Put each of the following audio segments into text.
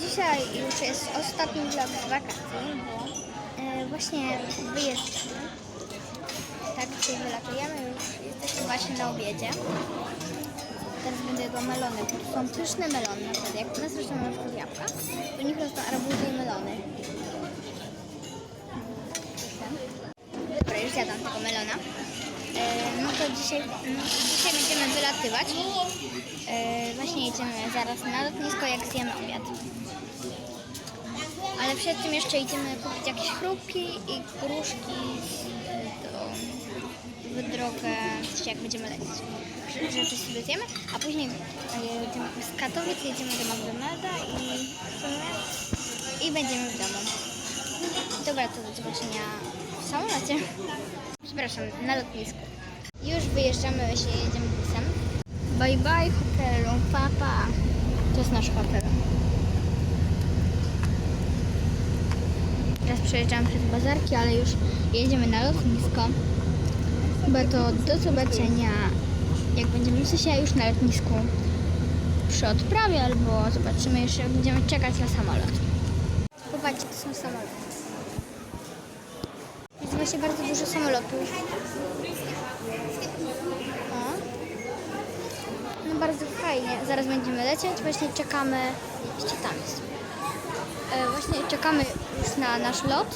Dzisiaj już jest ostatni vlog z wakacji, bo e, właśnie wyjeżdżamy. Tak, dzisiaj wylatujemy już. Jesteśmy właśnie na obiedzie. Teraz będę jadła melony. To są pyszne melony, naprawdę. Jak u nas rosną na przykład jabłka, u nich rosną arbuzy i melony. Dobra, już zjadłam tego melona. E, no to dzisiaj, no, dzisiaj będziemy wylatywać. E, właśnie jedziemy zaraz na lotnisko, jak zjemy obiad. Ale przed tym jeszcze idziemy kupić jakieś chrupki i gruszki do, w drogę, jak będziemy lecieć. Że, sobie zjemy, a później e, jedziemy z Katowic, jedziemy do McDonalda i, i będziemy w domu. Dobra, to do zobaczenia w samolocie. Przepraszam, na lotnisku. Już wyjeżdżamy, właśnie jedziemy busem. Bye bye hotelu, papa. To jest nasz hotel. Teraz przejeżdżamy przez bazarki, ale już jedziemy na lotnisko. Chyba to do zobaczenia, jak będziemy sensie już na lotnisku przy odprawie, albo zobaczymy jeszcze, jak będziemy czekać na samolot. Popatrzcie, to są samoloty. Właśnie bardzo dużo samolotów. O. No bardzo fajnie. Zaraz będziemy lecieć. Właśnie czekamy. Jeszcze tam jest. E, właśnie czekamy już na nasz lot.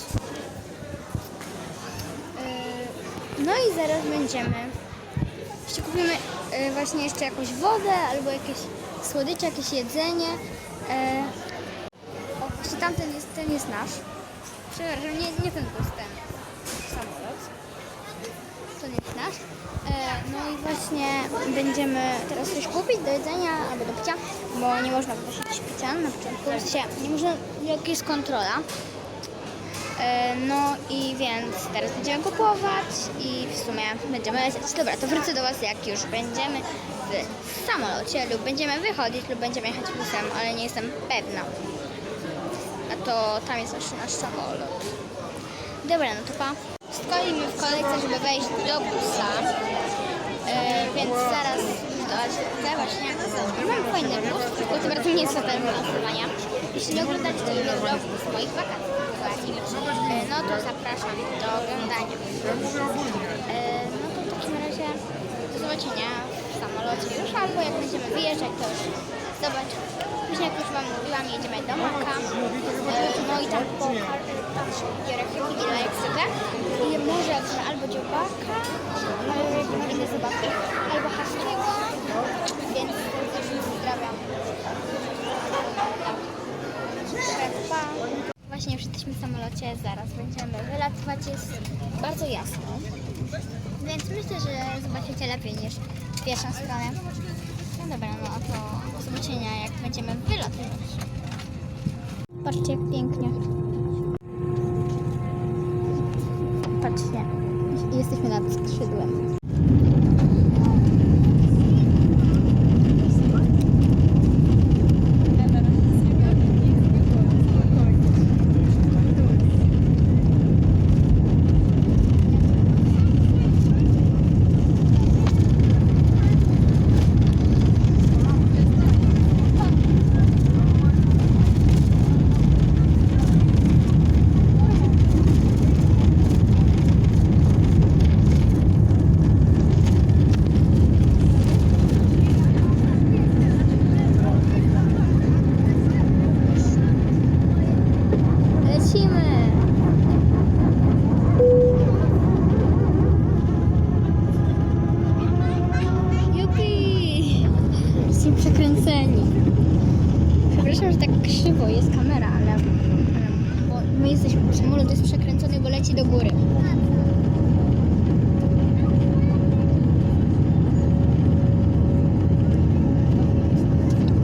E, no i zaraz będziemy. Jeszcze kupimy e, właśnie jeszcze jakąś wodę albo jakieś słodycze, jakieś jedzenie. E, o, właśnie tamten jest, ten jest nasz. Przepraszam, nie, nie ten, to jest ten samolot. E, no i właśnie będziemy teraz coś kupić do jedzenia albo do picia, bo nie można prosić picia na początku. Sensie nie można, jak jest kontrola. E, no i więc teraz będziemy kupować i w sumie będziemy lecieć. Dobra, to wrócę do Was jak już będziemy w samolocie lub będziemy wychodzić lub będziemy jechać busem, ale nie jestem pewna. A to tam jest nasz, nasz samolot. Dobra, no to pa. Stoimy w kolejce, żeby wejść do busa. E, więc zaraz zobaczę właśnie. Mam fajny bus, tylko to bardzo nie jest hotel finansowania. Jeśli nie oglądacie tego vlogu z moich wakacji, e, no to zapraszam do oglądania. E, no to w takim razie do zobaczenia w samolocie już, albo jak będziemy wyjeżdżać, to już zobacz. Później jak już Wam mówiłam, jedziemy do Maka. No i tam po ile jak zwykle. I może wezmę albo dziobaka, jakieś inne zabawki, albo haskiego. Więc też pozdrawiam. Właśnie już jesteśmy w samolocie, zaraz będziemy wylatywać, jest bardzo jasno. Więc myślę, że zobaczycie lepiej niż pierwszą stronę. No dobra, no a to do zobaczenia jak będziemy wylatywać. Patrzcie jak pięknie. Patrzcie, jesteśmy nad skrzydłem. Penseni. Przepraszam, że tak krzywo jest kamera, ale, ale bo my jesteśmy, samolot jest przekręcony, bo leci do góry.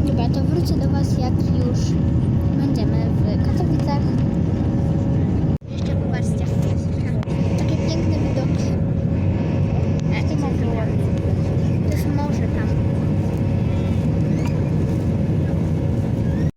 Dobra, to wrócę do Was, jak już będziemy w Katowicach.